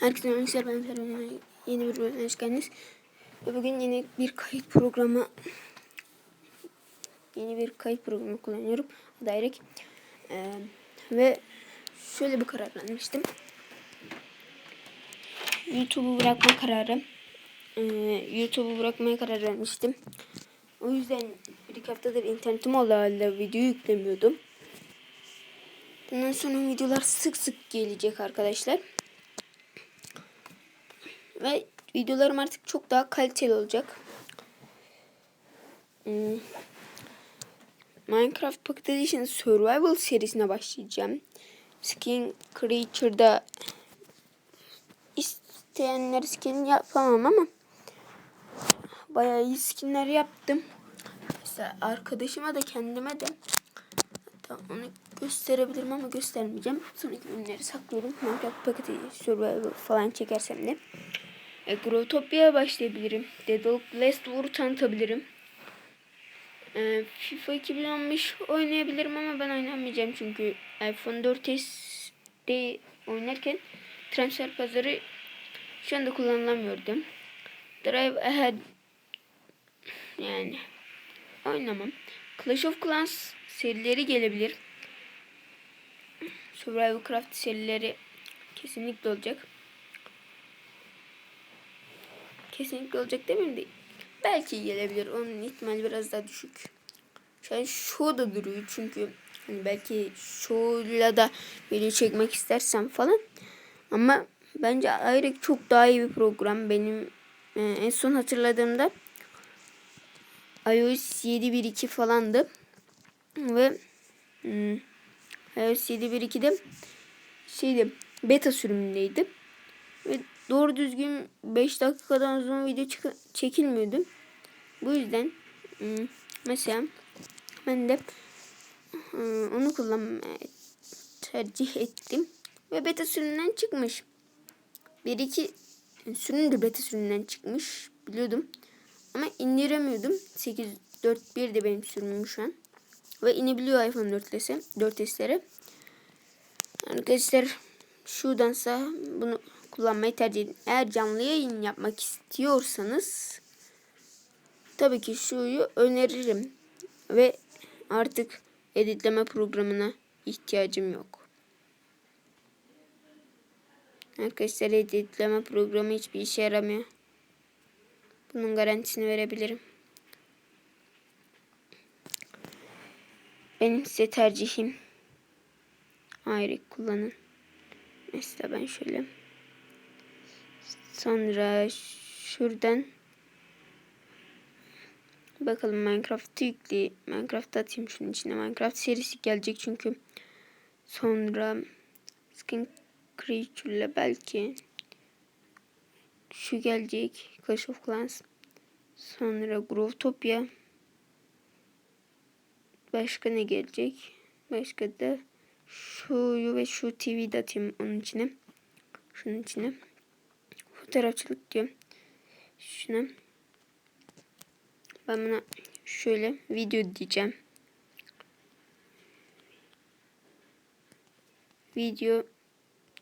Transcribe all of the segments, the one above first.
Herkese merhabalar ben Ferhan. Yeni bir bölüme hoş geldiniz. Ve bugün yeni bir kayıt programı yeni bir kayıt programı kullanıyorum. Direct. Ee, ve şöyle bir karar vermiştim. YouTube'u bırakma kararı. Ee, YouTube'u bırakmaya karar vermiştim. O yüzden bir iki haftadır internetim olduğu halde video yüklemiyordum. Bundan sonra videolar sık sık gelecek arkadaşlar. Ve videolarım artık çok daha kaliteli olacak. Hmm. Minecraft Pocket Edition Survival serisine başlayacağım. Skin Creature'da isteyenler skin yapamam ama bayağı iyi skinler yaptım. Mesela arkadaşıma da kendime de hatta onu gösterebilirim ama göstermeyeceğim. Sonraki ürünleri saklıyorum. Minecraft Pocket Edition Survival falan çekersem de. E, Growtopia'ya başlayabilirim. Deadlock Last War'u tanıtabilirim. E, FIFA 2015 oynayabilirim ama ben oynamayacağım çünkü iPhone 4S'de oynarken transfer pazarı şu anda kullanılamıyordu. Drive Ahead yani oynamam. Clash of Clans serileri gelebilir. Survival Craft serileri kesinlikle olacak. Kesinlikle olacak demeyeyim de belki gelebilir. Onun ihtimali biraz daha düşük. Şu an show da duruyor çünkü hani belki show'la da video çekmek istersem falan. Ama bence ayrı çok daha iyi bir program. Benim e, en son hatırladığımda iOS 7.1.2 falandı. Ve hmm, iOS 7.1.2'de şeydi beta sürümündeydi. Ve doğru düzgün 5 dakikadan uzun video çekilmiyordu. Bu yüzden hmm, mesela ben de hmm, onu kullanmayı tercih ettim. Ve beta sürümünden çıkmış. Bir iki sürüm de beta sürümünden çıkmış. Biliyordum. Ama indiremiyordum. 8.4.1 de benim sürümüm şu an. Ve inebiliyor iPhone 4s'e, 4s'lere. Arkadaşlar şuradansa bunu kullanmayı tercih edin. Eğer canlı yayın yapmak istiyorsanız tabii ki şuyu öneririm. Ve artık editleme programına ihtiyacım yok. Arkadaşlar editleme programı hiçbir işe yaramıyor. Bunun garantisini verebilirim. Benim size tercihim ayrı kullanın. Mesela ben şöyle Sonra şuradan bakalım Minecraft'ı yükleyeyim. Minecraft atayım şunun içine. Minecraft serisi gelecek çünkü. Sonra Skin Creature'la belki şu gelecek. Clash of Clans. Sonra Growtopia. Başka ne gelecek? Başka da şuyu ve şu TV'yi atayım onun içine. Şunun içine fotoğrafçılık diyorum. Şuna ben buna şöyle video diyeceğim. Video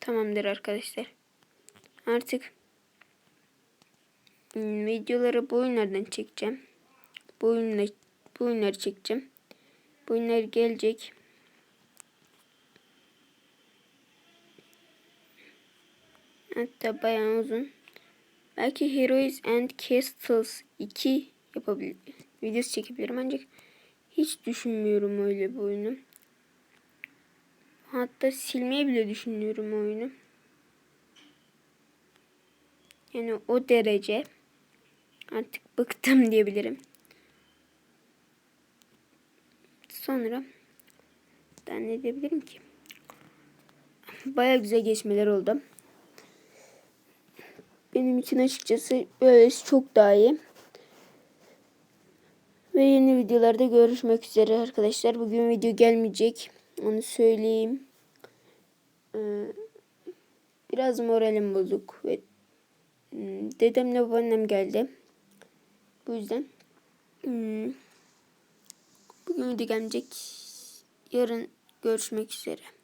tamamdır arkadaşlar. Artık videoları bu oyunlardan çekeceğim. Bu, oyunla, bu oyunları çekeceğim. Bu oyunlar gelecek. Hatta bayağı uzun. Belki Heroes and Castles 2 yapabilir. Videosu çekebilirim ancak hiç düşünmüyorum öyle bir oyunu. Hatta silmeyi bile düşünüyorum oyunu. Yani o derece artık bıktım diyebilirim. Sonra ben ne diyebilirim ki? Baya güzel geçmeler oldu. Benim için açıkçası böylesi çok daha iyi. Ve yeni videolarda görüşmek üzere arkadaşlar. Bugün video gelmeyecek. Onu söyleyeyim. Ee, biraz moralim bozuk. Ve hmm, dedemle babaannem geldi. Bu yüzden hmm, bugün video gelmeyecek. Yarın görüşmek üzere.